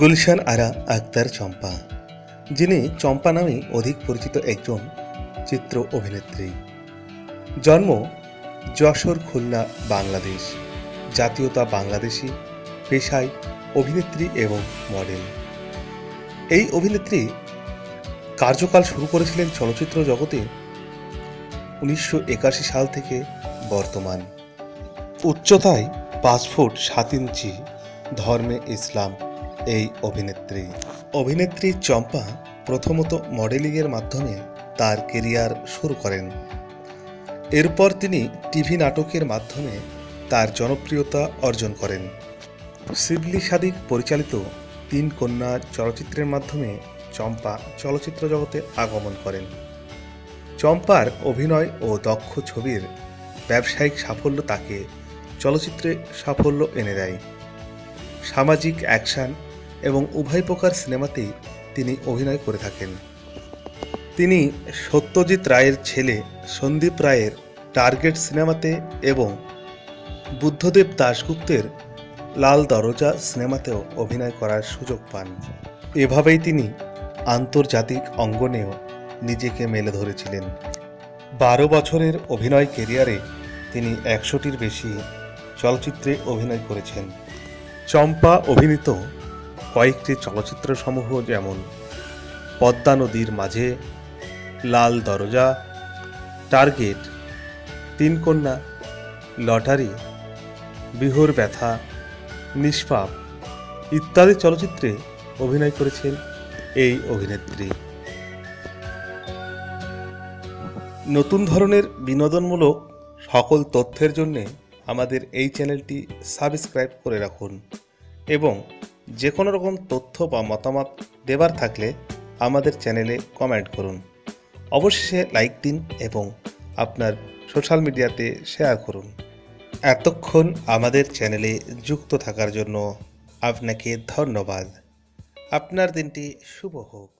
গুলশান আরা আক্তার চম্পা। যিনি চম্পা নামে অধিক পরিচিত একজন চিত্র অভিনেত্রী। জন্ম যশোর খুলনা, বাংলাদেশ। জাতীয়তা বাংলাদেশি, পেশায় অভিনেত্রী এবং মডেল। এই অভিনেত্রী কার্যকাল শুরু করেছিলেন চলচ্চিত্র জগতে উনিশশো একাশি সাল থেকে বর্তমান। উচ্চতায় পাঁচ ফুট সাত ইঞ্চি, ধর্মে ইসলাম। এই অভিনেত্রী। অভিনেত্রী চম্পা প্রথমত মডেলিংয়ের মাধ্যমে তার কেরিয়ার শুরু করেন। এরপর তিনি টিভি নাটকের মাধ্যমে তার জনপ্রিয়তা অর্জন করেন। শিবলি সাদিক পরিচালিত তিন কন্যা চলচ্চিত্রের মাধ্যমে চম্পা চলচ্চিত্র জগতে আগমন করেন। চম্পার অভিনয় ও দক্ষ ছবির ব্যবসায়িক সাফল্য তাকে চলচ্চিত্রে সাফল্য এনে দেয়। সামাজিক অ্যাকশন এবং উভয় প্রকার সিনেমাতেই তিনি অভিনয় করে থাকেন। তিনি সত্যজিৎ রায়ের ছেলে সন্দীপ রায়ের টার্গেট সিনেমাতে এবং বুদ্ধদেব দাশগুপ্তের লাল দরজা সিনেমাতেও অভিনয় করার সুযোগ পান। এভাবেই তিনি আন্তর্জাতিক অঙ্গনেও নিজেকে মেলে ধরেছিলেন। বারো বছরের অভিনয় কেরিয়ারে তিনি একশোটির বেশি চলচ্চিত্রে অভিনয় করেছেন। চম্পা অভিনীত কয়েকটি চলচ্চিত্র সমূহ যেমন পদ্মা নদীর মাঝে, লাল দরজা, টার্গেট, তিন কন্যা, লটারি, বিহুর ব্যথা, নিষ্পাপ ইত্যাদি চলচ্চিত্রে অভিনয় করেছেন এই অভিনেত্রী। নতুন ধরনের বিনোদনমূলক সকল তথ্যের জন্যে আমাদের এই চ্যানেলটি সাবস্ক্রাইব করে রাখুন। এবং যে কোনো রকম তথ্য বা মতামত দেবার থাকলে আমাদের চ্যানেলে কমেন্ট করুন। অবশেষে লাইক দিন এবং আপনার সোশ্যাল মিডিয়াতে শেয়ার করুন। এতক্ষণ আমাদের চ্যানেলে যুক্ত থাকার জন্য আপনাকে ধন্যবাদ। আপনার দিনটি শুভ হোক।